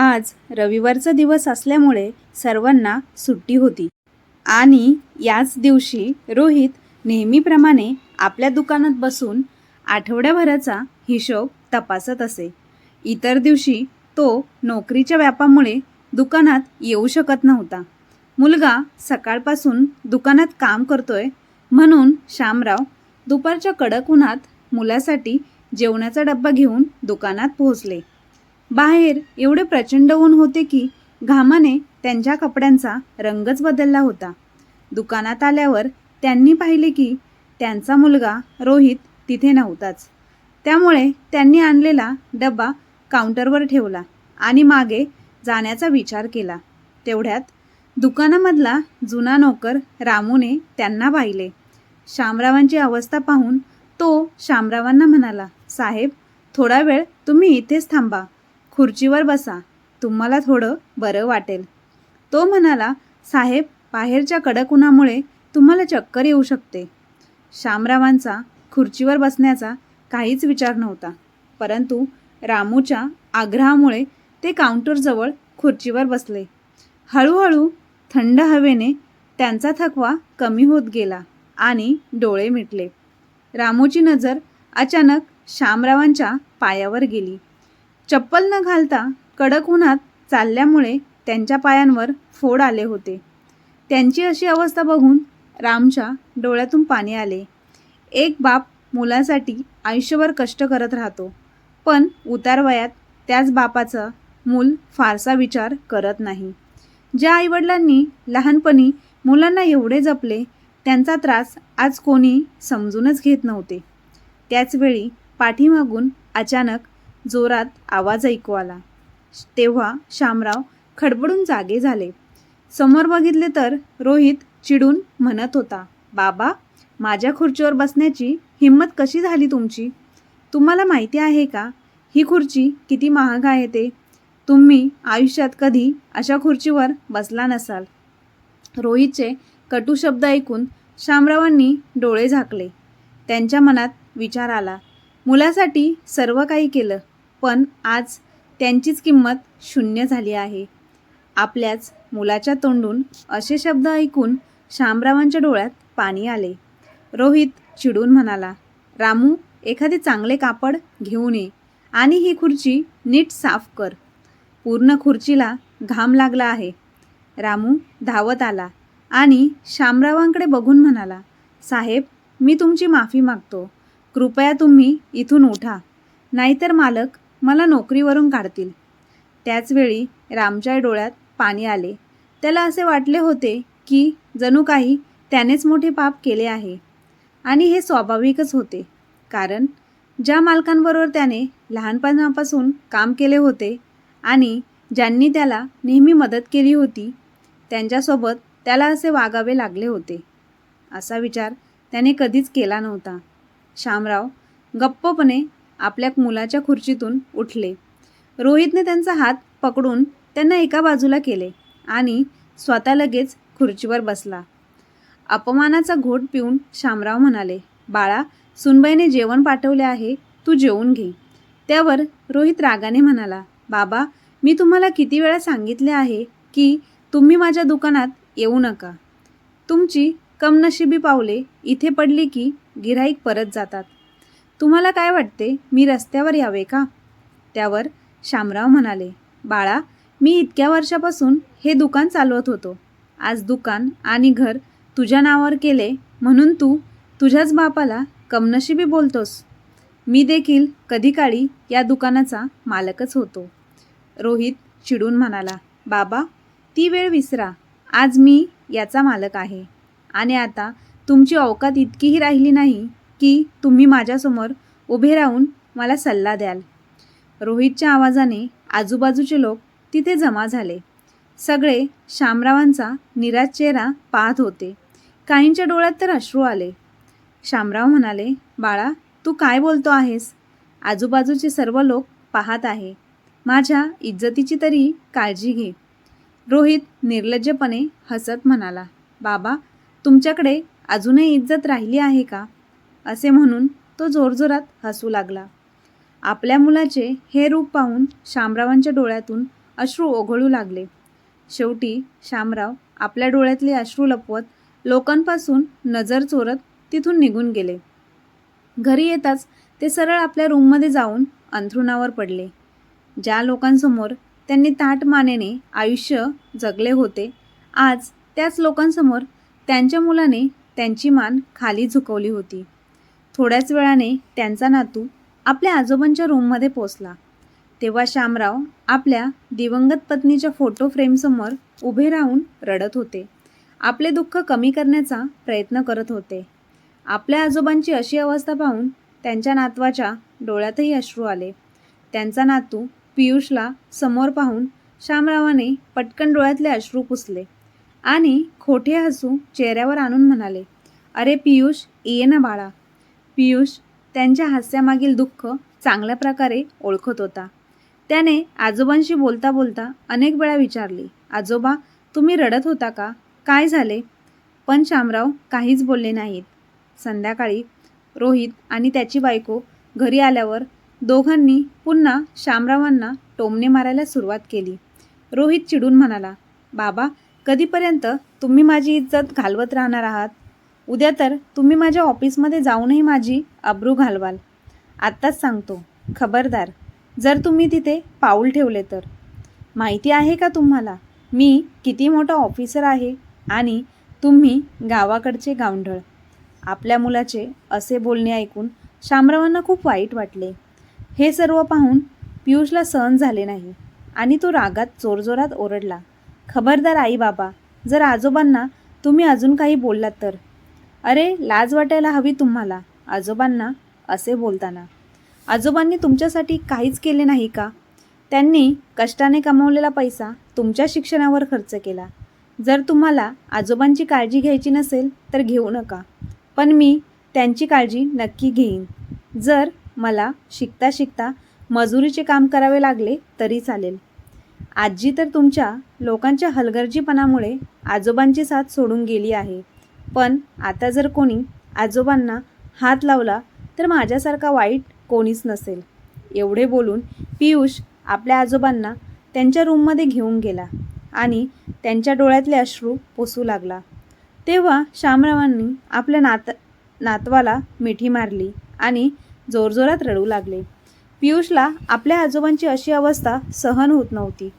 आज रविवारचा दिवस असल्यामुळे सर्वांना सुट्टी होती. आणि याच दिवशी रोहित नेहमीप्रमाणे आपल्या दुकानात बसून आठवड्याभराचा हिशोब तपासत असे. इतर दिवशी तो नोकरीच्या व्यापामुळे दुकानात येऊ शकत नव्हता. मुलगा सकाळपासून दुकानात काम करतोय म्हणून श्यामराव दुपारच्या कडक उन्हात मुलासाठी जेवणाचा डब्बा घेऊन दुकानात पोहोचले. बाहेर एवढे प्रचंड ऊन होते की घामाने त्यांच्या कपड्यांचा रंगच बदलला होता. दुकानात आल्यावर त्यांनी पाहिले की त्यांचा मुलगा रोहित तिथे नव्हताच. त्यामुळे त्यांनी आणलेला डब्बा काउंटरवर ठेवला आणि मागे जाण्याचा विचार केला. तेवढ्यात दुकानामधला जुना नोकर रामूने त्यांना पाहिले. शामरावांची अवस्था पाहून तो शामरावांना म्हणाला साहेब थोडा वेळ तुम्ही इथेच थांबा. खुर्चीवर बसा. तुम्हाला थोडं बरं वाटेल. तो म्हणाला साहेब बाहेरच्या कडक उन्हामुळे तुम्हाला चक्कर येऊ शकते. शामरावांचा खुर्चीवर बसण्याचा काहीच विचार नव्हता. परंतु रामूच्या आग्रहामुळे ते काउंटरजवळ खुर्चीवर बसले. हळूहळू थंड हवेने त्यांचा थकवा कमी होत गेला आणि डोळे मिटले. रामूची नजर अचानक शामरावांच्या पायावर गेली. चप्पल न घालता कडक उन्हात चालल्यामुळे त्यांच्या पायांवर फोड आले होते. त्यांची अशी अवस्था बघून रामच्या डोळ्यातून पाणी आले. एक बाप मुलासाठी आयुष्यभर कष्ट करत राहतो पण उतारवयात त्याच बापाचा मूल फारसा विचार करत नाही. ज्या आईवडिलांनी लहानपणी मुलांना एवढे जपले त्यांचा त्रास आज कोणी समजूनच घेत नव्हते. त्याचवेळी पाठीमागून अचानक जोरात आवाज ऐकू आला. तेव्हा शामराव खडबडून जागे झाले. समोर बघितले तर रोहित चिडून म्हणत होता बाबा माझ्या खुर्चीवर बसण्याची हिंमत कशी झाली तुमची? तुम्हाला माहिती आहे का? ही खुर्ची किती महाग आहे ते? तुम्ही आयुष्यात कधी अशा खुर्चीवर बसला नसाल? रोहितचे कटू शब्द ऐकून शामरावांनी डोळे झाकले. त्यांच्या मनात विचार आला. मुलासाठी सर्व काही केलं. पण आज त्यांचीच किंमत शून्य झाली आहे. आपल्याच मुलाच्या तोंडून असे शब्द ऐकून शामरावांच्या डोळ्यात पाणी आले. रोहित चिडून म्हणाला रामू एखादे चांगले कापड घेऊन ये आणि ही खुर्ची नीट साफ कर. पूर्ण खुर्चीला घाम लागला आहे. रामू धावत आला आणि शामरावांकडे बघून म्हणाला साहेब मी तुमची माफी मागतो. कृपया तुम्ही इथून उठा. नाहीतर मालक मला नोकरीवरून काढतील. त्याचवेळी रामच्या डोळ्यात पाणी आले. त्याला असे वाटले होते की जणू काही त्यानेच मोठे पाप केले आहे. आणि हे स्वाभाविकच होते. कारण ज्या मालकांबरोबर त्याने लहानपणापासून काम केले होते आणि ज्यांनी त्याला नेहमी मदत केली होती त्यांच्यासोबत त्याला असे वागावे लागले होते. असा विचार त्याने कधीच केला नव्हता. शामराव गप्पपणे आपल्या मुलाच्या खुर्चीतून उठले. रोहितने त्यांचा हात पकडून त्यांना एका बाजूला केले आणि स्वतः लगेच खुर्चीवर बसला. अपमानाचा घोट पिऊन शामराव म्हणाले बाळा सुनबाईने जेवण पाठवले आहे तू जेवून घे. त्यावर रोहित रागाने म्हणाला बाबा मी तुम्हाला किती वेळा सांगितले आहे की तुम्ही माझ्या दुकानात येऊ नका. तुमची कमनशिबी पावले इथे पडली की गिऱ्हाईक परत जातात. तुम्हाला काय वाटते? मी रस्त्यावर यावे का? त्यावर शामराव म्हणाले बाळा मी इतक्या वर्षापासून हे दुकान चालवत होतो. आज दुकान आणि घर तुझ्या नावावर केले म्हणून तू तुझ्याच बापाला कमनशिबी बोलतोस. मी देखील कधी काळी या दुकानाचा मालकच होतो. रोहित चिडून म्हणाला बाबा ती वेळ विसरा. आज मी याचा मालक आहे. आणि आता तुमची अवकात इतकीही राहिली नाही की तुम्ही माझ्यासमोर उभे राहून मला सल्ला द्याल. रोहितच्या आवाजाने आजूबाजूचे लोक तिथे जमा झाले. सगळे शामरावांचा निराश चेहरा पाहत होते. काहींच्या डोळ्यात तर अश्रू आले. शामराव म्हणाले बाळा तू काय बोलतो आहेस? आजूबाजूचे सर्व लोक पाहत आहे. माझ्या इज्जतीची तरी काळजी घे. रोहित निर्लज्जपणे हसत म्हणाला बाबा तुमच्याकडे अजूनही इज्जत राहिली आहे का? असे म्हणून तो जोरजोरात हसू लागला. आपल्या मुलाचे हे रूप पाहून शामरावांच्या डोळ्यातून अश्रू ओघळू लागले. शेवटी शामराव आपल्या डोळ्यातले अश्रू लपवत लोकांपासून नजर चोरत तिथून निघून गेले. घरी येताच ते सरळ आपल्या रूममध्ये जाऊन अंथरुणावर पडले. ज्या लोकांसमोर त्यांनी ताट मानेने आयुष्य जगले होते आज त्याच लोकांसमोर त्यांच्या मुलाने त्यांची मान खाली झुकवली होती. थोड्याच वेळाने त्यांचा नातू आपल्या आजोबांच्या रूममध्ये पोचला तेव्हा श्यामराव आपल्या दिवंगत पत्नीच्या फोटो फ्रेमसमोर उभे राहून रडत होते. आपले दुःख कमी करण्याचा प्रयत्न करत होते. आपल्या आजोबांची अशी अवस्था पाहून त्यांच्या नातवाच्या डोळ्यातही अश्रू आले. त्यांचा नातू पियुषला समोर पाहून श्यामरावाने पटकन डोळ्यातले अश्रू पुसले आणि खोटे हसू चेहऱ्यावर आणून म्हणाले अरे पियुष ये ना बाळा. पियुष त्यांच्या हास्यामागील दुःख चांगल्या प्रकारे ओळखत होता. त्याने आजोबांशी बोलता बोलता अनेक वेळा विचारले आजोबा तुम्ही रडत होता का? काय झाले? पण शामराव काहीच बोलले नाहीत. संध्याकाळी रोहित आणि त्याची बायको घरी आल्यावर दोघांनी पुन्हा शामरावांना टोमणे मारायला सुरुवात केली. रोहित चिडून म्हणाला बाबा कधीपर्यंत तुम्ही माझी इज्जत घालवत राहणार आहात? उद्या तर तुम्ही माझ्या ऑफिसमध्ये जाऊनही माझी अब्रू घालवाल. आत्ताच सांगतो खबरदार. जर तुम्ही तिथे पाऊल ठेवले तर. माहिती आहे का तुम्हाला मी किती मोठा ऑफिसर आहे आणि तुम्ही गावाकडचे गावंढळ. आपल्या मुलाचे असे बोलणे ऐकून शामरावांना खूप वाईट वाटले. हे सर्व पाहून पियुषला सहन झाले नाही आणि तो रागात जोरजोरात ओरडला. खबरदार आई बाबा जर आजोबांना तुम्ही अजून काही बोललात तर. अरे लाज वाटायला हवी तुम्हाला आजोबांना असे बोलताना. आजोबांनी तुमच्यासाठी काहीच केले नाही का? त्यांनी कष्टाने कमावलेला पैसा तुमच्या शिक्षणावर खर्च केला. जर तुम्हाला आजोबांची काळजी घ्यायची नसेल तर घेऊ नका. पण मी त्यांची काळजी नक्की घेईन. जर मला शिकता शिकता मजुरीचे काम करावे लागले तरी चालेल. आजी तर तुमच्या लोकांच्या हलगर्जीपणामुळे आजोबांची साथ सोडून गेली आहे. पण आता जर कोणी आजोबांना हात लावला तर माझ्यासारखा वाईट कोणीच नसेल. एवढे बोलून पियुष आपल्या आजोबांना त्यांच्या रूममध्ये घेऊन गेला आणि त्यांच्या डोळ्यातले अश्रू पुसू लागला. तेव्हा शामरावांनी आपल्या नात नातवाला मिठी मारली आणि जोरजोरात रडू लागले. पियुषला आपल्या आजोबांची अशी अवस्था सहन होत नव्हती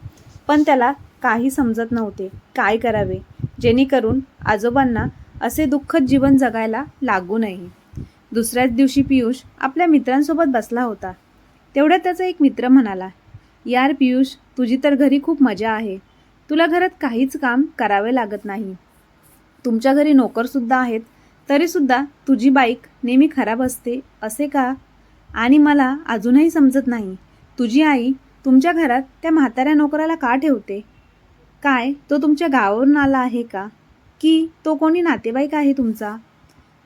पण त्याला काही समजत नव्हते काय करावे जेणेकरून आजोबांना असे दुःखद जीवन जगायला लागू नये दुसऱ्याच दिवशी पियुष आपल्या मित्रांसोबत बसला होता. तेवढ्यात त्याचा एक मित्र म्हणाला यार पियुष तुझी तर घरी खूप मजा आहे. तुला घरात काहीच काम करावे लागत नाही. तुमच्या घरी नोकरसुद्धा आहेत तरीसुद्धा तुझी बाईक नेहमी खराब असते असे का? आणि मला अजूनही समजत नाही तुझी आई तुमच्या घरात त्या म्हाताऱ्या नोकराला का ठेवते? काय तो तुमच्या गावावरून आला आहे का? की तो कोणी नातेवाईक आहे तुमचा?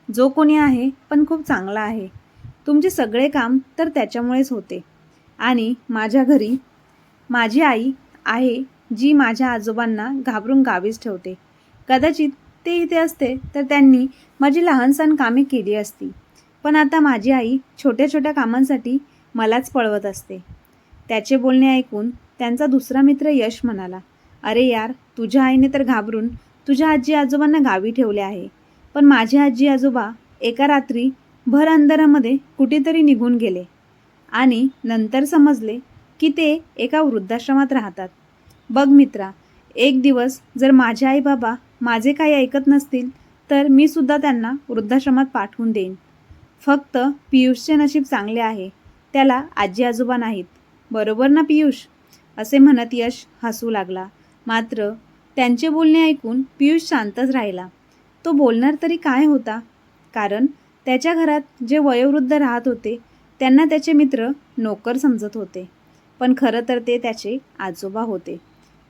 जो कोणी आहे पण खूप चांगला आहे. तुमचे सगळे काम तर त्याच्यामुळेच होते. आणि माझ्या घरी माझी आई आहे जी माझ्या आजोबांना घाबरून गावीच ठेवते. कदाचित ते इथे असते तर त्यांनी माझी लहानसहान कामे केली असती. पण आता माझी आई छोट्या छोट्या कामांसाठी मलाच पळवत असते. त्याचे बोलणे ऐकून त्यांचा दुसरा मित्र यश म्हणाला अरे यार तुझ्या आईने तर घाबरून तुझ्या आजी आजोबांना गावी ठेवले आहे. पण माझे आजी आजोबा एका रात्री भर अंधारामध्ये कुठेतरी निघून गेले. आणि नंतर समजले की ते एका वृद्धाश्रमात राहतात. बघ मित्रा एक दिवस जर माझे आई बाबा माझे काही ऐकत नसतील तर मी सुद्धा त्यांना वृद्धाश्रमात पाठवून देईन. फक्त पियुषचे नशीब चांगले आहे. त्याला आजी आजोबा नाहीत. बरोबर ना पियुष? असे म्हणत यश हसू लागला. मात्र त्यांचे बोलणे ऐकून पियुष शांतच राहिला. तो बोलणार तरी काय होता? कारण त्याच्या घरात जे वयोवृद्ध राहत होते त्यांना त्याचे मित्र नोकर समजत होते. पण खरं तर ते त्याचे आजोबा होते.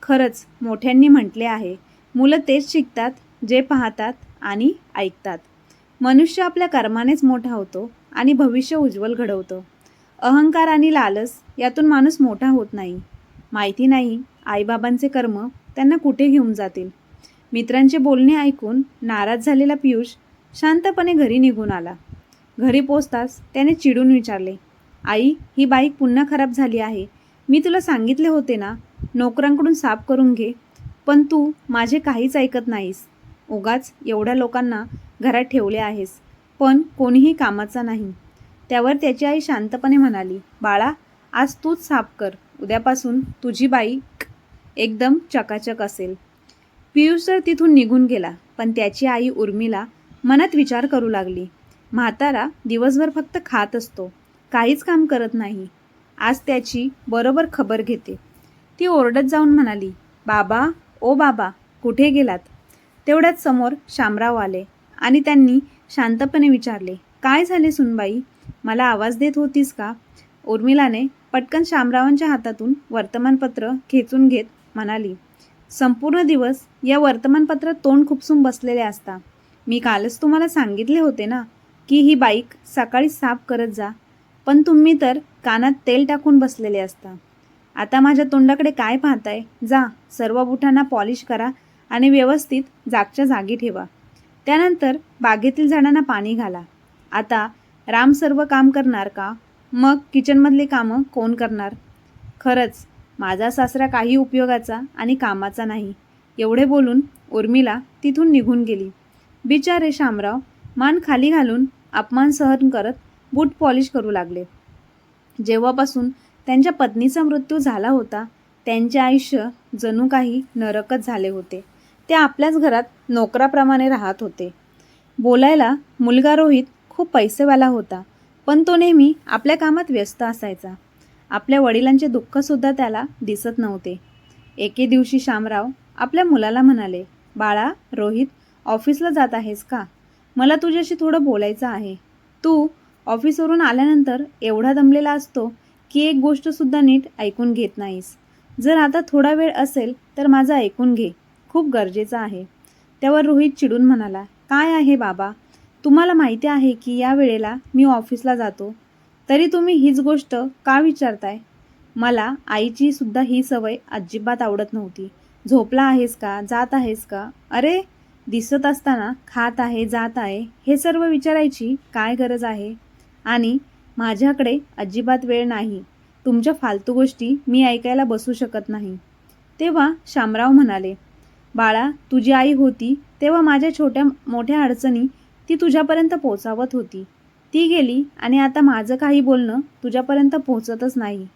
खरंच मोठ्यांनी म्हटले आहे मुलं तेच शिकतात जे पाहतात आणि ऐकतात. मनुष्य आपल्या कर्मानेच मोठा होतो आणि भविष्य उज्ज्वल घडवतो. अहंकार आणि लालस यातून माणूस मोठा होत नाही. माहिती नाही आईबाबांचे कर्म त्यांना कुठे घेऊन जातील? मित्रांचे बोलणे ऐकून नाराज झालेला पियुष शांतपणे घरी निघून आला. घरी पोचताच त्याने चिडून विचारले आई ही बाईक पुन्हा खराब झाली आहे. मी तुला सांगितले होते ना नोकरांकडून साफ करून घे पण तू माझे काहीच ऐकत नाहीस. उगाच एवढ्या लोकांना घरात ठेवले आहेस पण कोणीही कामाचा नाही. त्यावर त्याची आई शांतपणे म्हणाली बाळा आज तूच साफ कर. उद्यापासून तुझी बाई एकदम चकाचक असेल. पियुष तर तिथून निघून गेला पण त्याची आई उर्मिला मनात विचार करू लागली. म्हातारा दिवसभर फक्त खात असतो काहीच काम करत नाही. आज त्याची बरोबर खबर घेते. ती ओरडत जाऊन म्हणाली बाबा ओ बाबा कुठे गेलात? तेवढ्यात समोर शामराव आले आणि त्यांनी शांतपणे विचारले काय झाले सुनबाई? मला आवाज देत होतीस का? उर्मिलाने पटकन शामरावांच्या हातातून वर्तमानपत्र खेचून घेत म्हणाली संपूर्ण दिवस या वर्तमानपत्रात तोंड खुपसून बसलेले असता. मी कालच तुम्हाला सांगितले होते ना की ही बाईक सकाळी साफ करत जा पण तुम्ही तर कानात तेल टाकून बसलेले असता. आता माझ्या तोंडाकडे काय पाहताय? जा सर्व बुटांना पॉलिश करा आणि व्यवस्थित जागच्या जागी ठेवा. त्यानंतर बागेतील झाडांना पाणी घाला. आता राम सर्व काम करणार का? मग किचनमधली कामं कोण करणार? खरंच माझा सासरा काही उपयोगाचा आणि कामाचा नाही. एवढे बोलून उर्मिला तिथून निघून गेली. बिचारे शामराव मान खाली घालून अपमान सहन करत बूट पॉलिश करू लागले. जेव्हापासून त्यांच्या पत्नीचा मृत्यू झाला होता त्यांचे आयुष्य जणू काही नरकच झाले होते. ते आपल्याच घरात नोकराप्रमाणे राहत होते. बोलायला मुलगा रोहित खूप पैसेवाला होता पण तो नेहमी आपल्या कामात व्यस्त असायचा. आपल्या वडिलांचे दुःखसुद्धा त्याला दिसत नव्हते. एके दिवशी शामराव आपल्या मुलाला म्हणाले बाळा रोहित ऑफिसला जात आहेस का? मला तुझ्याशी थोडं बोलायचं आहे. तू ऑफिसवरून आल्यानंतर एवढा दमलेला असतो की एक गोष्टसुद्धा नीट ऐकून घेत नाहीस. जर आता थोडा वेळ असेल तर माझं ऐकून घे. खूप गरजेचं आहे. त्यावर रोहित चिडून म्हणाला काय आहे बाबा? तुम्हाला माहिती आहे की या वेळेला मी ऑफिसला जातो. तरी तुम्ही हीच गोष्ट का विचारताय? मला आईची सुद्धा ही सवय अजिबात आवडत नव्हती. झोपला आहेस का? जात आहेस का? अरे दिसत असताना खात आहे जात आहे हे सर्व विचारायची काय गरज आहे? आणि माझ्याकडे अजिबात वेळ नाही. तुमच्या फालतू गोष्टी मी ऐकायला बसू शकत नाही. तेव्हा शामराव म्हणाले बाळा तुझी आई होती तेव्हा माझ्या छोट्या मोठ्या अडचणी ती तुझ्यापर्यंत पोचावत होती. ती गेली आणि आता माझं काही बोलणं तुझ्यापर्यंत पोहोचतच नाही.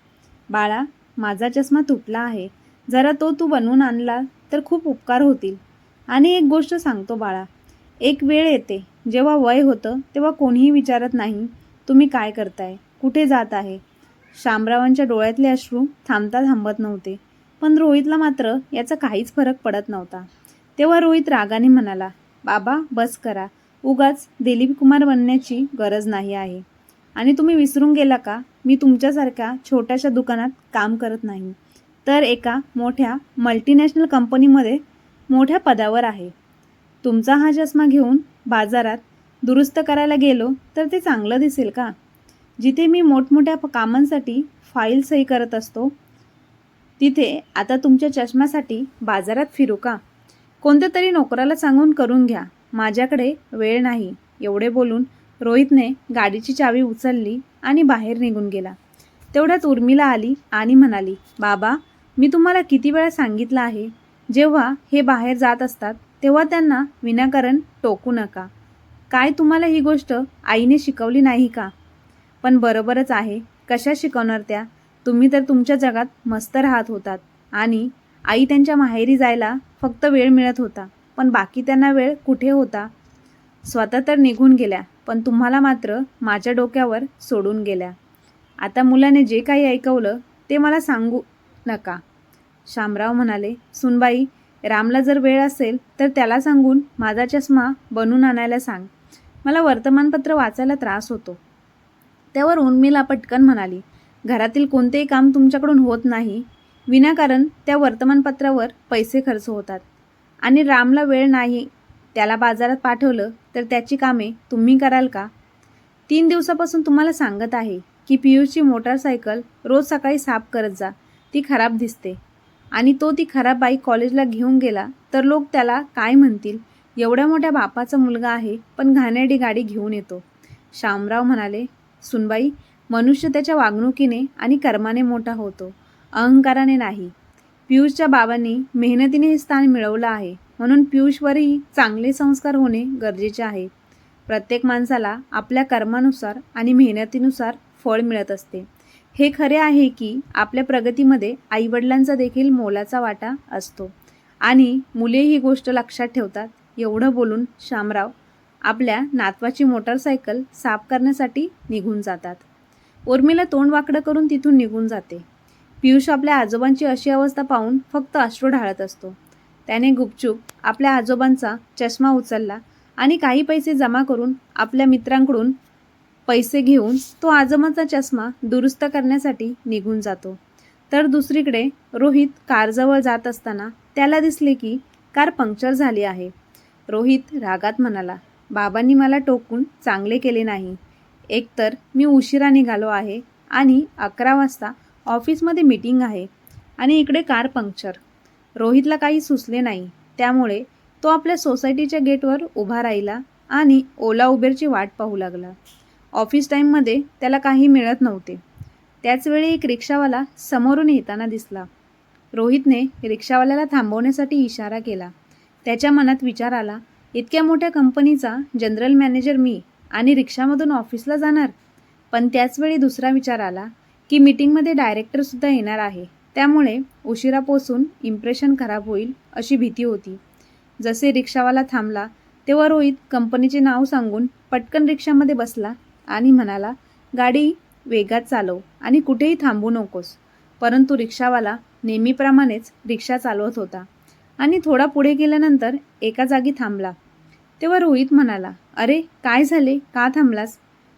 बाळा माझा चष्मा तुटला आहे. जरा तो तू बनवून आणला तर खूप उपकार होतील. आणि एक गोष्ट सांगतो बाळा. एक वेळ येते. जेव्हा वय होतं तेव्हा कोणीही विचारत नाही तुम्ही काय करताय? कुठे जात आहे? शामरावांच्या डोळ्यातले अश्रू थांबता थांबत नव्हते. पण रोहितला मात्र याचा काहीच फरक पडत नव्हता. तेव्हा रोहित रागाने म्हणाला बाबा बस करा. उगाच दिलीप कुमार बनण्याची गरज नाही आहे. आणि तुम्ही विसरून गेला का? मी तुमच्यासारख्या छोट्याशा दुकानात काम करत नाही. तर एका मोठ्या मल्टीनॅशनल कंपनीमध्ये मोठ्या पदावर आहे. तुमचा हा चष्मा घेऊन बाजारात दुरुस्त करायला गेलो तर ते चांगलं दिसेल का? जिथे मी मोठमोठ्या कामांसाठी फाईल सही करत असतो तिथे आता तुमच्या चष्म्यासाठी बाजारात फिरू का? कोणत्या तरी नोकराला सांगून करून घ्या. माझ्याकडे वेळ नाही. एवढे बोलून रोहितने गाडीची चावी उचलली आणि बाहेर निघून गेला. तेवढ्यात उर्मिला आली आणि म्हणाली बाबा मी तुम्हाला किती वेळा सांगितलं आहे जेव्हा हे बाहेर जात असतात तेव्हा त्यांना विनाकारण टोकू नका. काय तुम्हाला ही गोष्ट आईने शिकवली नाही का? पण बरोबरच आहे. कशा शिकवणार त्या? तुम्ही तर तुमच्या जगात मस्त राहत होतात आणि आई त्यांच्या माहेरी जायला फक्त वेळ मिळत होता. पण बाकी त्यांना वेळ कुठे होता? स्वतः तर निघून गेल्या पण तुम्हाला मात्र माझ्या डोक्यावर सोडून गेल्या. आता मुलाने जे काही ऐकवलं ते मला सांगू नका. शामराव म्हणाले सुनबाई रामला जर वेळ असेल तर त्याला सांगून माझा चष्मा बनवून आणायला सांग. मला वर्तमानपत्र वाचायला त्रास होतो. त्यावर उर्मिला पटकन म्हणाली घरातील कोणतेही काम तुमच्याकडून होत नाही. विनाकारण त्या वर्तमानपत्रावर पैसे खर्च होतात. आणि रामला वेळ नाही. त्याला बाजारात पाठवलं तर त्याची कामे तुम्ही कराल का? तीन दिवसापासून तुम्हाला सांगत आहे की पियुषची मोटारसायकल रोज सकाळी साफ करत जा. ती खराब दिसते. आणि तो ती खराब बाईक कॉलेजला घेऊन गेला तर लोक त्याला काय म्हणतील? एवढ्या मोठ्या बापाचा मुलगा आहे पण घाणेरडी गाडी घेऊन येतो. शामराव म्हणाले सुनबाई मनुष्य त्याच्या वागणुकीने आणि कर्माने मोठा होतो. अहंकाराने नाही. पियुषच्या बाबांनी मेहनतीने हे स्थान मिळवलं आहे. म्हणून पियुषवरही चांगले संस्कार होणे गरजेचे आहे. प्रत्येक माणसाला आपल्या कर्मानुसार आणि मेहनतीनुसार फळ मिळत असते. हे खरे आहे की आपल्या प्रगतीमध्ये आईवडिलांचा देखील मोलाचा वाटा असतो. आणि मुले ही गोष्ट लक्षात ठेवतात. एवढं बोलून शामराव आपल्या नातवाची मोटरसायकल साफ करण्यासाठी निघून जातात. उर्मिला तोंड वाकडं करून तिथून निघून जाते. पियुष आपल्या आजोबांची अशी अवस्था पाहून फक्त अश्रू ढाळत असतो. त्याने गुपचूप आपल्या आजोबांचा चष्मा उचलला आणि काही पैसे जमा करून आपल्या मित्रांकडून पैसे घेऊन तो आजोबांचा चष्मा दुरुस्त करण्यासाठी निघून जातो. तर दुसरीकडे रोहित कारजवळ जात असताना त्याला दिसले की कार पंक्चर झाली आहे. रोहित रागात म्हणाला बाबांनी मला टोकून चांगले केले नाही. एकतर मी उशिरा निघालो आहे आणि अकरा वाजता ऑफिसमध्ये मीटिंग आहे आणि इकडे कार पंक्चर. रोहितला काही सुचले नाही. त्यामुळे तो आपल्या सोसायटीच्या गेटवर उभा राहिला आणि ओला उबेरची वाट पाहू लागला. ऑफिस टाईममध्ये त्याला काही मिळत नव्हते. त्याचवेळी एक रिक्षावाला समोरून येताना दिसला. रोहितने रिक्षावाल्याला थांबवण्यासाठी इशारा केला. त्याच्या मनात विचार आला इतक्या मोठ्या कंपनीचा जनरल मॅनेजर मी आणि रिक्षामधून ऑफिसला जाणार? पण त्याचवेळी दुसरा विचार आला की मीटिंगमध्ये डायरेक्टरसुद्धा येणार आहे. त्यामुळे उशिरा पोचून इम्प्रेशन खराब होईल अशी भीती होती. जसे रिक्षावाला थांबला तेव्हा रोहित कंपनीचे नाव सांगून पटकन रिक्षामध्ये बसला आणि म्हणाला गाडी वेगात चालव आणि कुठेही थांबू नकोस. परंतु रिक्षावाला नेहमीप्रमाणेच रिक्षा चालवत होता आणि थोडा पुढे गेल्यानंतर एका जागी थांबला. तेव्हा रोहित म्हणाला अरे काय झाले? का थांबलास?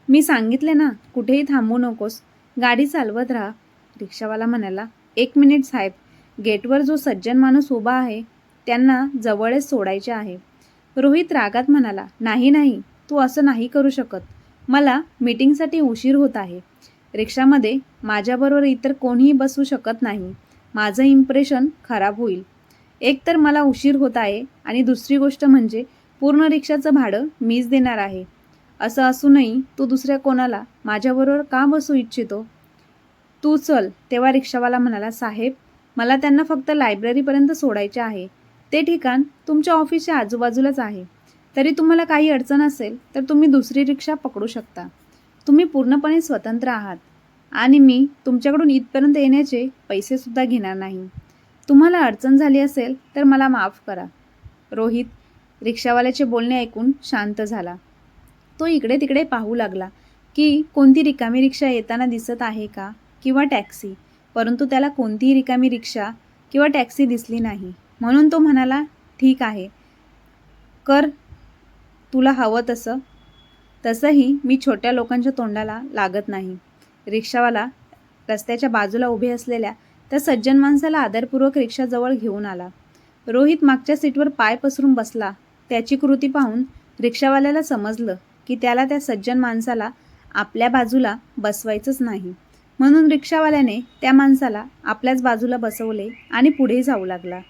मी सांगितले ना कुठेही थांबू नकोस. गाडी चालवत राहा. रिक्षावाला म्हणाला एक मिनिट साहेब गेटवर जो सज्जन माणूस उभा आहे त्यांना जवळच सोडायचे आहे. रोहित रागात म्हणाला नाही नाही तू असं नाही करू शकत. मला मीटिंगसाठी उशीर होत आहे. रिक्षामध्ये माझ्याबरोबर इतर कोणीही बसू शकत नाही. माझं इम्प्रेशन खराब होईल. एक तर मला उशीर होत आहे आणि दुसरी गोष्ट म्हणजे पूर्ण रिक्षाचं भाडं मीच देणार आहे. असं असूनही तू दुसऱ्या कोणाला माझ्याबरोबर का बसू इच्छितो. तू चल तेव्हा रिक्षावाला म्हणाला साहेब मला त्यांना फक्त लायब्ररीपर्यंत सोडायचे आहे. ते ठिकाण तुमच्या ऑफिसच्या आजूबाजूलाच आहे. तरी तुम्हाला काही अडचण असेल तर तुम्ही दुसरी रिक्षा पकडू शकता. तुम्ही पूर्णपणे स्वतंत्र आहात. आणि मी तुमच्याकडून इथपर्यंत येण्याचे पैसेसुद्धा घेणार नाही. तुम्हाला अडचण झाली असेल तर मला माफ करा. रोहित रिक्षावाल्याचे बोलणे ऐकून शांत झाला. तो इकडे तिकडे पाहू लागला की कोणती रिकामी रिक्षा येताना दिसत आहे का किंवा टॅक्सी? परंतु त्याला कोणतीही रिकामी रिक्षा किंवा टॅक्सी दिसली नाही. म्हणून तो म्हणाला ठीक आहे. कर. तुला हवं तसं. तसंही मी छोट्या लोकांच्या तोंडाला लागत नाही. रिक्षावाला रस्त्याच्या बाजूला उभे असलेल्या त्या सज्जन माणसाला आदरपूर्वक रिक्षाजवळ घेऊन आला. रोहित मागच्या सीटवर पाय पसरून बसला. त्याची कृती पाहून रिक्षावाल्याला समजलं की त्याला त्या सज्जन माणसाला आपल्या बाजूला बसवायचंच नाही. म्हणून रिक्षावाल्याने त्या माणसाला आपल्याच बाजूला बसवले आणि पुढे जाऊ लागला.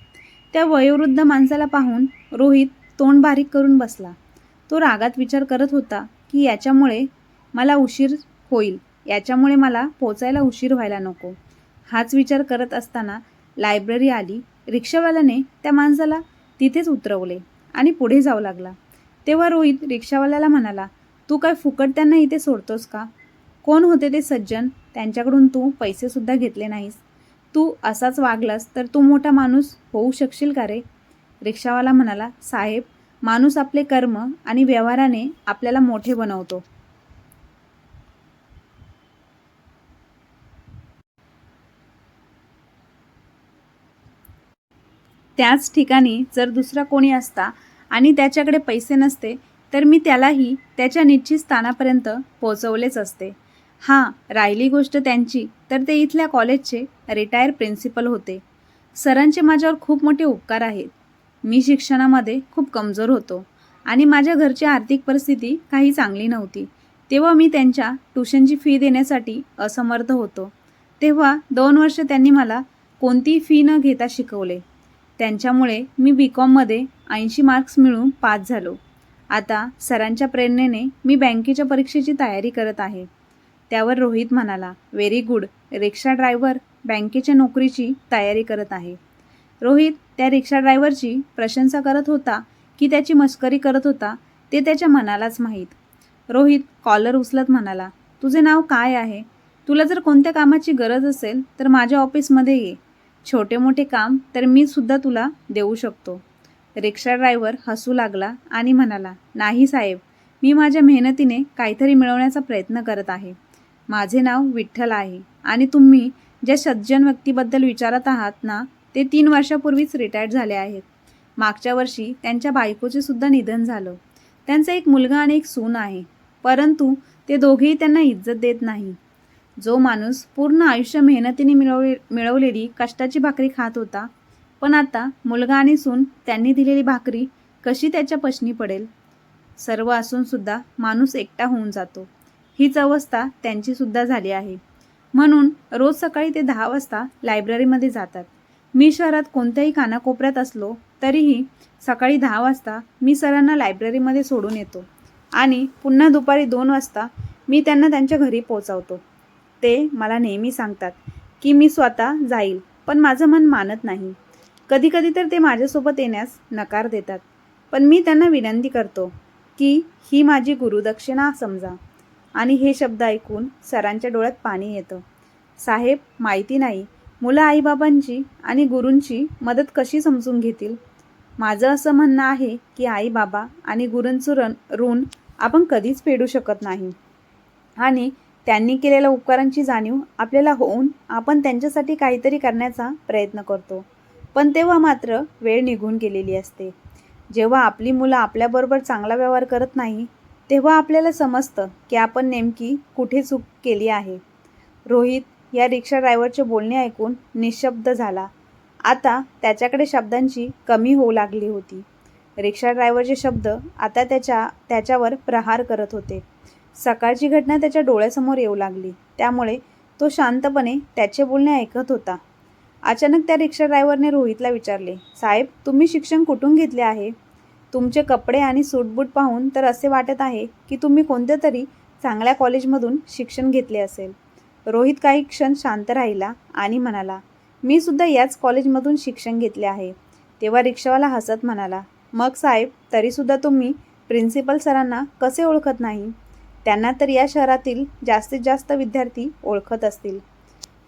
त्या वयोवृद्ध माणसाला पाहून रोहित तोंड बारीक करून बसला. तो रागात विचार करत होता की याच्यामुळे मला उशीर होईल याच्यामुळे मला पोचायला उशीर व्हायला नको. हाच विचार करत असताना लायब्ररी आली. रिक्षावाल्याने त्या माणसाला तिथेच उतरवले आणि पुढे जाऊ लागला. तेव्हा रोहित रिक्षावाल्याला म्हणाला तू काय फुकट त्यांना इथे सोडतोस का? कोण होते ते सज्जन? त्यांच्याकडून तू पैसेसुद्धा घेतले नाहीस. तू असाच वागलास तर तू मोठा माणूस होऊ शकशील का रे? रिक्षावाला म्हणाला साहेब माणूस आपले कर्म आणि व्यवहाराने आपल्याला मोठे बनवतो. त्याच ठिकाणी जर दुसरा कोणी असता आणि त्याच्याकडे पैसे नसते तर मी त्यालाही त्याच्या निश्चित स्थानापर्यंत पोचवलेच असते. हां राहिली गोष्ट त्यांची तर ते इथल्या कॉलेजचे रिटायर प्रिन्सिपल होते. सरांचे माझ्यावर खूप मोठे उपकार आहेत. मी शिक्षणामध्ये खूप कमजोर होतो आणि माझ्या घरची आर्थिक परिस्थिती काही चांगली नव्हती. तेव्हा मी त्यांच्या ट्युशनची फी देण्यासाठी असमर्थ होतो. तेव्हा दोन वर्ष त्यांनी मला कोणतीही फी न घेता शिकवले. त्यांच्यामुळे मी बी कॉममध्ये ऐंशी मार्क्स मिळून पास झालो. आता सरांच्या प्रेरणेने मी बँकेच्या परीक्षेची तयारी करत आहे. त्यावर रोहित म्हणाला व्हेरी गुड रिक्षा ड्रायव्हर बँकेच्या नोकरीची तयारी करत आहे. रोहित त्या रिक्षा ड्रायव्हरची प्रशंसा करत होता की त्याची मस्करी करत होता ते त्याच्या मनालाच माहीत. रोहित कॉलर उचलत म्हणाला तुझे नाव काय आहे? तुला जर कोणत्या कामाची गरज असेल तर माझ्या ऑफिसमध्ये ये. छोटे मोठे काम तर मी सुद्धा तुला देऊ शकतो. रिक्षा ड्रायव्हर हसू लागला आणि म्हणाला नाही साहेब मी माझ्या मेहनतीने काहीतरी मिळवण्याचा प्रयत्न करत आहे. माझे नाव विठ्ठल आहे आणि तुम्ही ज्या सज्जन व्यक्तीबद्दल विचारत आहात ना ते तीन वर्षापूर्वीच रिटायर्ड झाले आहेत. मागच्या वर्षी त्यांच्या बायकोचे सुद्धा निधन झालं. त्यांचा एक मुलगा आणि एक सून आहे. परंतु ते दोघेही त्यांना इज्जत देत नाही. जो माणूस पूर्ण आयुष्य मेहनतीने मिळवले मिळवलेली कष्टाची भाकरी खात होता. पण आता मुलगा आणि सून त्यांनी दिलेली भाकरी कशी त्याच्या पशनी पडेल? सर्व असूनसुद्धा माणूस एकटा होऊन जातो. हीच अवस्था त्यांचीसुद्धा झाली आहे. म्हणून रोज सकाळी ते दहा वाजता लायब्ररीमध्ये जातात. मी शहरात कोणत्याही कानाकोपऱ्यात असलो तरीही सकाळी दहा वाजता मी सरांना लायब्ररीमध्ये सोडून येतो. आणि पुन्हा दुपारी दोन वाजता मी त्यांना त्यांच्या घरी पोचवतो ते मला नेहमी सांगतात की मी स्वतः जाईल पण माझं मन मानत नाही. कधीकधी तर ते माझ्यासोबत येण्यास नकार देतात पण मी त्यांना विनंती करतो की ही माझी गुरुदक्षिणा समजा. आणि हे शब्द ऐकून सरांच्या डोळ्यात पाणी येतं. साहेब माहिती नाही मुलं आईबाबांची आणि गुरूंची मदत कशी समजून घेतील? माझं असं म्हणणं आहे की आई बाबा आणि गुरूंचं रण ऋण आपण कधीच फेडू शकत नाही. आणि त्यांनी केलेल्या उपकारांची जाणीव आपल्याला होऊन आपण त्यांच्यासाठी काहीतरी करण्याचा प्रयत्न करतो. पण तेव्हा मात्र वेळ निघून गेलेली असते. जेव्हा आपली मुलं आपल्याबरोबर चांगला व्यवहार करत नाही तेव्हा आपल्याला समजतं की आपण नेमकी कुठे चूक केली आहे. रोहित या रिक्षा ड्रायव्हरचे बोलणे ऐकून निशब्द झाला. आता त्याच्याकडे शब्दांची कमी होऊ लागली होती. रिक्षा ड्रायव्हरचे शब्द आता त्याच्या त्याच्यावर प्रहार करत होते. सकाळची घटना त्याच्या डोळ्यासमोर येऊ लागली. त्यामुळे तो शांतपणे त्याचे बोलणे ऐकत होता. अचानक त्या रिक्षा ड्रायव्हरने रोहितला विचारले साहेब तुम्ही शिक्षण कुठून घेतले आहे? तुमचे कपडे आणि सूटबूट पाहून तर असे वाटत आहे की तुम्ही कोणत्या तरी चांगल्या कॉलेजमधून शिक्षण घेतले असेल. रोहित काही क्षण शांत राहिला आणि म्हणाला मी सुद्धा याच कॉलेजमधून शिक्षण घेतले आहे. तेव्हा रिक्षावाला हसत म्हणाला मग साहेब तरीसुद्धा तुम्ही प्रिन्सिपल सरांना कसे ओळखत नाही? त्यांना तर या शहरातील जास्तीत जास्त विद्यार्थी ओळखत असतील.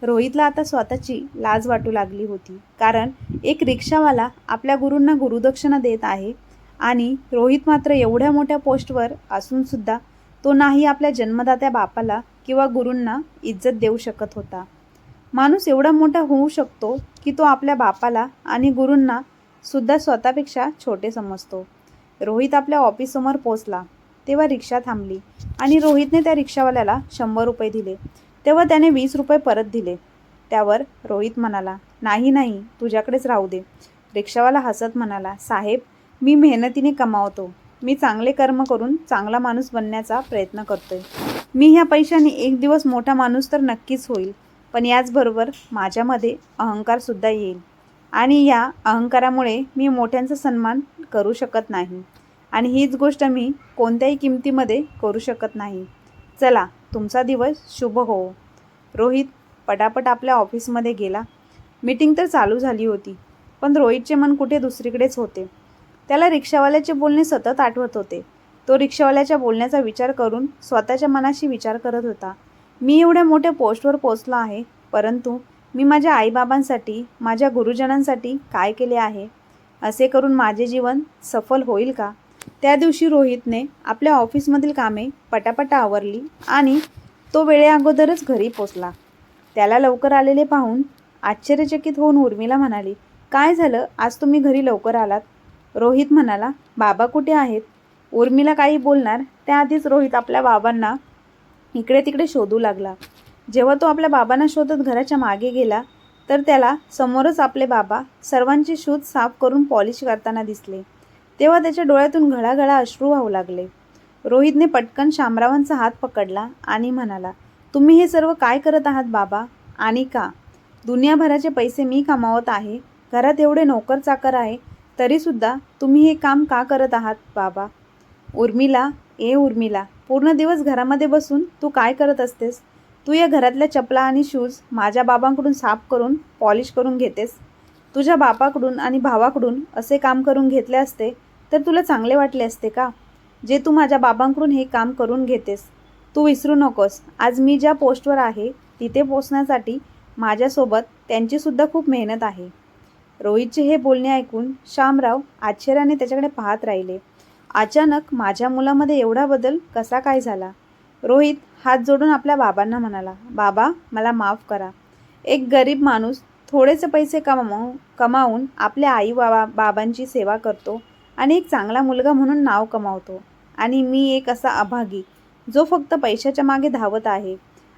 रोहितला आता स्वतःची लाज वाटू लागली होती. कारण एक रिक्षावाला आपल्या गुरूंना गुरुदक्षिणा देत आहे आणि रोहित मात्र एवढ्या मोठ्या पोस्टवर असूनसुद्धा तो नाही आपल्या जन्मदात्या बापाला किंवा गुरूंना इज्जत देऊ शकत होता. माणूस एवढा मोठा होऊ शकतो की तो आपल्या बापाला आणि गुरूंना सुद्धा स्वतःपेक्षा छोटे समजतो. रोहित आपल्या ऑफिससमोर पोचला. तेव्हा रिक्षा थांबली आणि रोहितने त्या रिक्षावाल्याला शंभर रुपये दिले. तेव्हा त्याने वीस रुपये परत दिले. त्यावर रोहित म्हणाला नाही नाही तुझ्याकडेच राहू दे. रिक्षावाला हसत म्हणाला साहेब मी मेहनतीने कमावतो. मी चांगले कर्म करून चांगला माणूस बनण्याचा प्रयत्न करतोय. मी ह्या पैशाने एक दिवस मोठा माणूस तर नक्कीच होईल पण याचबरोबर माझ्यामध्ये अहंकारसुद्धा येईल आणि या अहंकारामुळे मी मोठ्यांचा सन्मान करू शकत नाही. आणि हीच गोष्ट मी कोणत्याही किमतीमध्ये करू शकत नाही. चला तुमचा दिवस शुभ हो. रोहित पटापट आपल्या ऑफिसमध्ये गेला. मीटिंग तर चालू झाली होती पण रोहितचे मन कुठे दुसरीकडेच होते. त्याला रिक्षावाल्याचे बोलणे सतत आठवत होते. तो रिक्षावाल्याच्या बोलण्याचा विचार करून स्वतःच्या मनाशी विचार करत होता. मी एवढ्या मोठ्या पोस्टवर पोचलो आहे परंतु मी माझ्या आईबाबांसाठी माझ्या गुरुजनांसाठी काय केले आहे? असे करून माझे जीवन सफल होईल का? त्या दिवशी रोहितने आपल्या ऑफिसमधील कामे पटापटा आवरली आणि तो वेळेअगोदरच घरी पोचला. त्याला लवकर आलेले पाहून आश्चर्यचकित होऊन उर्मिला म्हणाली काय झालं? आज तुम्ही घरी लवकर आलात? रोहित म्हणाला बाबा कुठे आहेत? उर्मिला काही बोलणार त्याआधीच रोहित आपल्या बाबांना इकडे तिकडे शोधू लागला. जेव्हा तो आपल्या बाबांना शोधत घराच्या मागे गेला तर त्याला समोरच आपले बाबा सर्वांचे शूज साफ करून पॉलिश करताना दिसले. तेव्हा त्याच्या डोळ्यातून घळाघळा अश्रू वाहू लागले. रोहितने पटकन शामरावांचा हात पकडला आणि म्हणाला तुम्ही हे सर्व काय करत आहात बाबा? आणि का? दुनियाभराचे पैसे मी कमावत आहे. घरात एवढे नोकर चाकर आहे. तरीसुद्धा तुम्ही हे काम का करत आहात बाबा? उर्मिला ए उर्मिला पूर्ण दिवस घरामध्ये बसून तू काय करत असतेस? तू या घरातल्या चपला आणि शूज माझ्या बाबांकडून साफ करून पॉलिश करून घेतेस? तुझ्या बापाकडून आणि भावाकडून असे काम करून घेतले असते तर तुला चांगले वाटले असते का? जे तू माझ्या बाबांकडून हे काम करून घेतेस तू विसरू नकोस. आज मी ज्या पोस्टवर आहे तिथे पोचण्यासाठी माझ्यासोबत त्यांचीसुद्धा खूप मेहनत आहे. रोहितचे हे बोलणे ऐकून श्यामराव आश्चर्याने त्याच्याकडे पाहत राहिले. अचानक माझ्या मुलामध्ये एवढा बदल कसा काय झाला? रोहित हात जोडून आपल्या बाबांना म्हणाला बाबा मला माफ करा. एक गरीब माणूस थोडेसे पैसे कमावू कमावून आपल्या आई बाबा बाबांची सेवा करतो. आणि एक चांगला मुलगा म्हणून नाव कमावतो. आणि मी एक असा अभागी जो फक्त पैशाच्या मागे धावत आहे.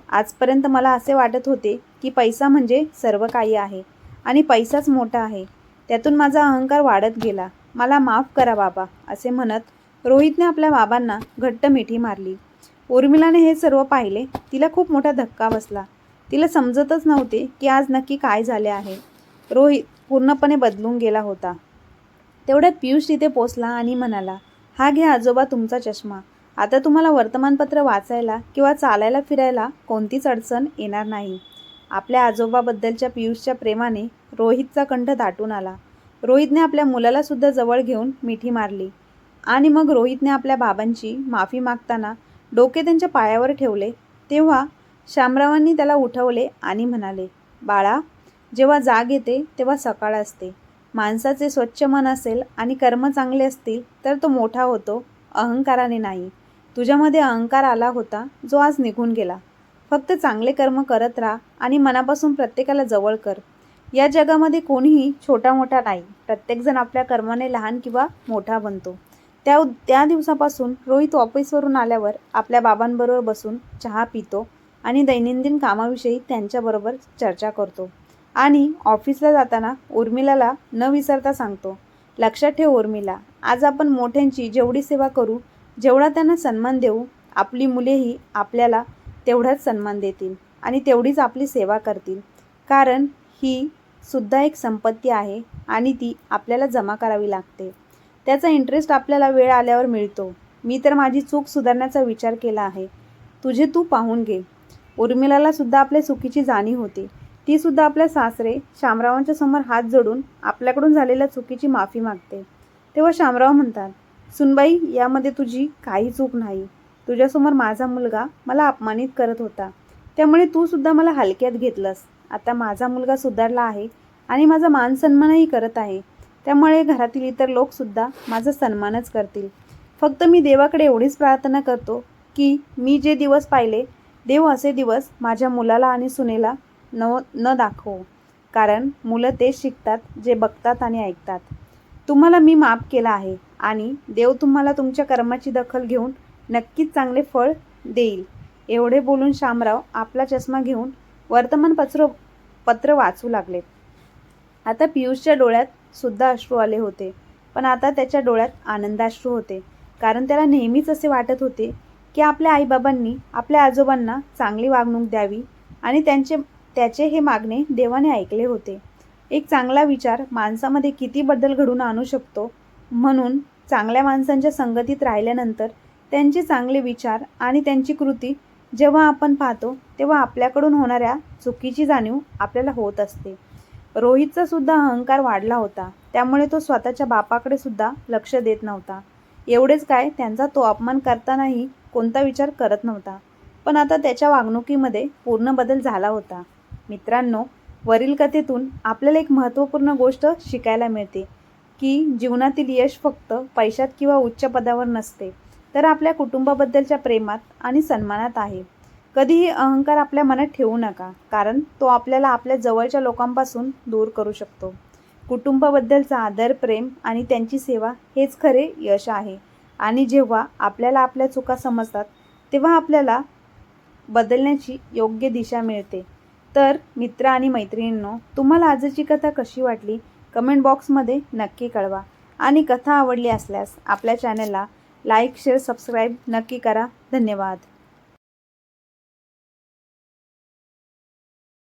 आजपर्यंत मला असे वाटत होते की पैसा म्हणजे सर्व काही आहे. आणि पैसाच मोठा आहे. त्यातून माझा अहंकार वाढत गेला. मला माफ करा बाबा असे म्हणत रोहितने आपल्या बाबांना घट्ट मिठी मारली. उर्मिलाने हे सर्व पाहिले तिला खूप मोठा धक्का बसला. तिला समजतच नव्हते की आज नक्की काय झाले आहे. रोहित पूर्णपणे बदलून गेला होता. तेवढ्यात पियुष तिथे पोचला आणि म्हणाला हा घ्या आजोबा तुमचा चष्मा. आता तुम्हाला वर्तमानपत्र वाचायला किंवा चालायला फिरायला कोणतीच अडचण येणार नाही. आपल्या आजोबाबद्दलच्या पियुषच्या प्रेमाने रोहितचा कंठ दाटून आला. रोहितने आपल्या मुलालासुद्धा जवळ घेऊन मिठी मारली आणि मग रोहितने आपल्या बाबांची माफी मागताना डोके त्यांच्या पायावर ठेवले. तेव्हा शामरावांनी त्याला उठवले आणि म्हणाले बाळा जेव्हा जाग येते तेव्हा सकाळ असते. माणसाचे स्वच्छ मन असेल आणि कर्म चांगले असतील तर तो मोठा होतो अहंकाराने नाही. तुझ्यामध्ये अहंकार आला होता जो आज निघून गेला. फक्त चांगले कर्म करत राहा आणि मनापासून प्रत्येकाला जवळ कर. या जगामध्ये कोणीही छोटा मोठा नाही. प्रत्येकजण आपल्या कर्माने लहान किंवा मोठा बनतो. त्या त्या दिवसापासून रोहित ऑफिसवरून आल्यावर आपल्या बाबांबरोबर बसून चहा पितो आणि दैनंदिन कामाविषयी त्यांच्याबरोबर चर्चा करतो. आणि ऑफिसला जाताना उर्मिलाला न विसरता सांगतो लक्षात ठेव उर्मिला आज आपण मोठ्यांची जेवढी सेवा करू जेवढा त्यांना सन्मान देऊ आपली मुलेही आपल्याला तेवढाच सन्मान देतील आणि तेवढीच आपली सेवा करतील. कारण ही सुद्धा एक संपत्ती आहे आणि ती आपल्याला जमा करावी लागते. त्याचा इंटरेस्ट आपल्याला वेळ आल्यावर मिळतो. मी तर माझी चूक सुधारण्याचा विचार केला आहे. तुझे तू पाहून घे. उर्मिलाला सुद्धा आपल्या चुकीची जाणीव होती. ती सुद्धा आपल्या सासरे शामरावांच्या समोर हात जोडून आपल्याकडून झालेल्या चुकीची माफी मागते. तेव्हा शामराव म्हणतात सुनबाई यामध्ये तुझी काही चूक नाही. तुझ्यासमोर माझा मुलगा मला अपमानित करत होता. त्यामुळे तू सुद्धा मला हलक्यात घेतलंस. आता माझा मुलगा सुधारला आहे आणि माझा मान सन्मानही करत आहे. त्यामुळे घरातील इतर लोकसुद्धा माझा सन्मानच करतील. फक्त मी देवाकडे एवढीच प्रार्थना करतो की मी जे दिवस पाहिले देव असे दिवस माझ्या मुलाला आणि सुनेला न न दाखवू. कारण मुलं ते शिकतात जे बघतात आणि ऐकतात. तुम्हाला मी माफ केला आहे आणि देव तुम्हाला तुमच्या कर्माची दखल घेऊन नक्कीच चांगले फळ देईल. एवढे बोलून शामराव आपला चष्मा घेऊन वर्तमानपत्र पत्र वाचू लागले. आता पियुषच्या डोळ्यात सुद्धा अश्रू आले होते पण आता त्याच्या डोळ्यात आनंदाश्रू होते. कारण त्याला नेहमीच असे वाटत होते की आपल्या आईबाबांनी आपल्या आजोबांना चांगली वागणूक द्यावी आणि त्यांचे त्याचे हे मागणे देवाने ऐकले होते. एक चांगला विचार माणसामध्ये किती बदल घडून आणू शकतो? म्हणून चांगल्या माणसांच्या संगतीत राहिल्यानंतर त्यांचे चांगले विचार आणि त्यांची कृती जेव्हा आपण पाहतो तेव्हा आपल्याकडून होणाऱ्या चुकीची जाणीव आपल्याला होत असते. रोहितचा सुद्धा अहंकार वाढला होता. त्यामुळे तो स्वतःच्या बापाकडे सुद्धा लक्ष देत नव्हता. एवढेच काय त्यांचा तो अपमान करतानाही कोणता विचार करत नव्हता. पण आता त्याच्या वागणुकीमध्ये पूर्ण बदल झाला होता. मित्रांनो वरील कथेतून आपल्याला एक महत्त्वपूर्ण गोष्ट शिकायला मिळते की जीवनातील यश फक्त पैशात किंवा उच्च पदावर नसते तर आपल्या कुटुंबाबद्दलच्या प्रेमात आणि सन्मानात आहे. कधीही अहंकार आपल्या मनात ठेवू नका कारण तो आपल्याला आपल्या जवळच्या लोकांपासून दूर करू शकतो. कुटुंबाबद्दलचा आदर प्रेम आणि त्यांची सेवा हेच खरे यश आहे. आणि जेव्हा आपल्याला आपल्या चुका समजतात तेव्हा आपल्याला बदलण्याची योग्य दिशा मिळते. तर मित्र आणि मैत्रिणींनो तुम्हाला आजची कथा कशी वाटली? कमेंट बॉक्समध्ये नक्की कळवा. आणि कथा आवडली असल्यास आपल्या चॅनलला लाईक शेअर सबस्क्राईब नक्की करा. धन्यवाद.